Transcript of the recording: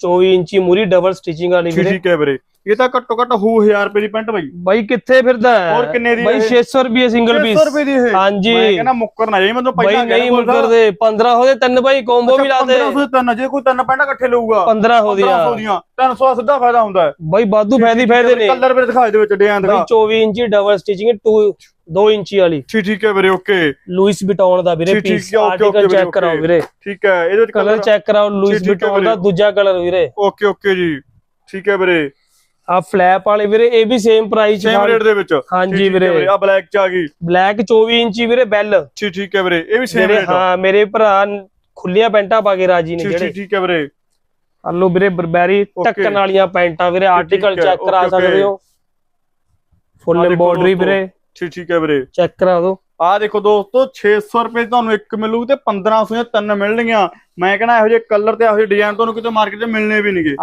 24 ਇੰਚੀ ਮੂਰੀ double stitching ਵਾਲੀ ਵੀਰੇ। ਠੀਕ ਹੈ ਵੀਰੇ। ਇਹ ਤਾਂ ਘੱਟੋ ਘੱਟ ਹੋ 1000 ਰੁਪਏ ਦੀ ਪੈਂਟ ਬਾਈ। ਬਾਈ ਕਿੱਥੇ ਫਿਰਦਾ ਹੈ? ਹੋਰ ਕਿੰਨੇ ਦੀ ਬਾਈ ਇਹ? 600 ਰੁਪਏ ਸਿੰਗਲ 600 ਪੀਸ ਰੁਪਏ ਦੀ ਇਹ। ਹਾਂਜੀ। ਮੈਂ ਕਹਿੰਦਾ ਮੁੱਕਰ ਨਾ ਜਾਈ ਮੈਂ ਤਾਂ ਬਾਈ ਪਹਿਲਾਂ ਨਹੀਂ ਮੁਕਰਦੇ 15 ਹੋਦੇ ਤਿੰਨ ਬਾਈ ਕੋਂਬੋ ਵੀ ਲਾਤੇ 1500 ਤਿੰਨ ਜੇ ਕੋਈ ਤਿੰਨ ਪੈਂਟਾਂ ਇਕੱਠੇ ਲਊਗਾ। 15 ਹੋ ਦਿਆ। 1500 ਦੀਆਂ। 300 ਦਾ ਸਿੱਧਾ ਫਾਇਦਾ ਹੁੰਦਾ ਹੈ। ਬਾਈ ਵਾਧੂ ਫਾਇਦੇ ਫਾਇਦੇ ਨੇ। ਕਲਰ ਵੀਰੇ ਦਿਖਾ ਦੇ ਵਿੱਚ ਡਿਜ਼ਾਈਨ ਬਾਈ ਦਿਖਾ 24 ਇੰਚੀ ਡਬਲ ਸਟਿਚਿੰਗ 2 2 ਇੰਚੀ ਵਾਲੀ। ਠੀਕ ਠੀਕ ਹੈ ਵੀਰੇ ਓਕੇ ਲੂਇਸ ਵਿਟੌਨ ਦਾ ਵੀਰੇ ਪੀਸ ਆਰਟੀਕਲ ਚੈੱਕ ਕਰਾਓ। ਵੀਰੇ। ਠੀਕ ਹੈ ਇਹਦੇ ਵਿੱਚ ਕਲਰ ਚੈੱਕ ਕਰਾਓ ਲੂਇਸ ਵਿਟੌਨ ਦਾ। ਦੂਜਾ ਕਲਰ ਵੀਰੇ। ਓਕੇ ਓਕੇ ਜੀ। ਠੀਕ ਹੈ ਵੀਰੇ। ਆ ਫਲੈਪ ਵਾਲੇ ਵੀਰੇ ਇਹ ਵੀ ਸੇਮ ਪ੍ਰਾਈਸ ਸੇਮ ਰੇਟ ਦੇ ਵਿੱਚ। ਹਾਂਜੀ ਵੀਰੇ। ਆ ਬਲੈਕ ਚ ਆ ਗਈ। ਬਲੈਕ 24 ਇੰਚੀ ਵੀਰੇ ਬੈਲ ਠੀਕ ਠੀਕ ਹੈ ਵੀਰੇ ਇਹ ਵੀ ਸੇਮ ਰੇਟ ਹਾਂ ਮੇਰੇ ਭਰਾ ਖੁੱਲੀਆਂ ਪੈਂਟਾਂ ਪਾ ਕੇ ਰਾਜੀ ਨੇ ਜਿਹੜੇ। ਠੀਕ ਠੀਕ ਹੈ ਵੀਰੇ। ਆਲੂ ਵੀਰੇ ਬਰਬੈਰੀ ਢੱਕਣ ਵਾਲੀਆਂ ਪੈਂਟਾਂ ਵੀਰੇ ਆਰਟੀਕਲ ਚੈੱਕ ਕਰਾ। ਸਕਦੇ ਹੋ। ਫੁੱਲ ਐਮਬੋਡਰੀ। ਵੀਰੇ। ਠੀਕ ਠੀਕ ਹੈ ਵੀਰੇ। ਚੈੱਕ ਕਰਾ ਦਿਓ। ਆ ਦੇਖੋ ਦੋਸਤੋ 600 ਰੁਪਏ ਤੁਹਾਨੂੰ ਇੱਕ ਮਿਲੂ ਤੇ 1500 ਦੀਆਂ ਤਿੰਨ ਮਿਲਣਗੀਆਂ। ਮੈਂ ਕਹਿੰਦਾ ਇਹੋ ਜਿਹੇ ਕਲਰ ਤੇ ਇਹੋ ਜਿਹੇ ਡਿਜ਼ਾਈਨ ਤੁਹਾਨੂੰ ਕਿਤੇ ਮਾਰਕੀਟ 'ਚ ਮਿਲਣੇ ਵੀ ਨਹੀਂਗੇ।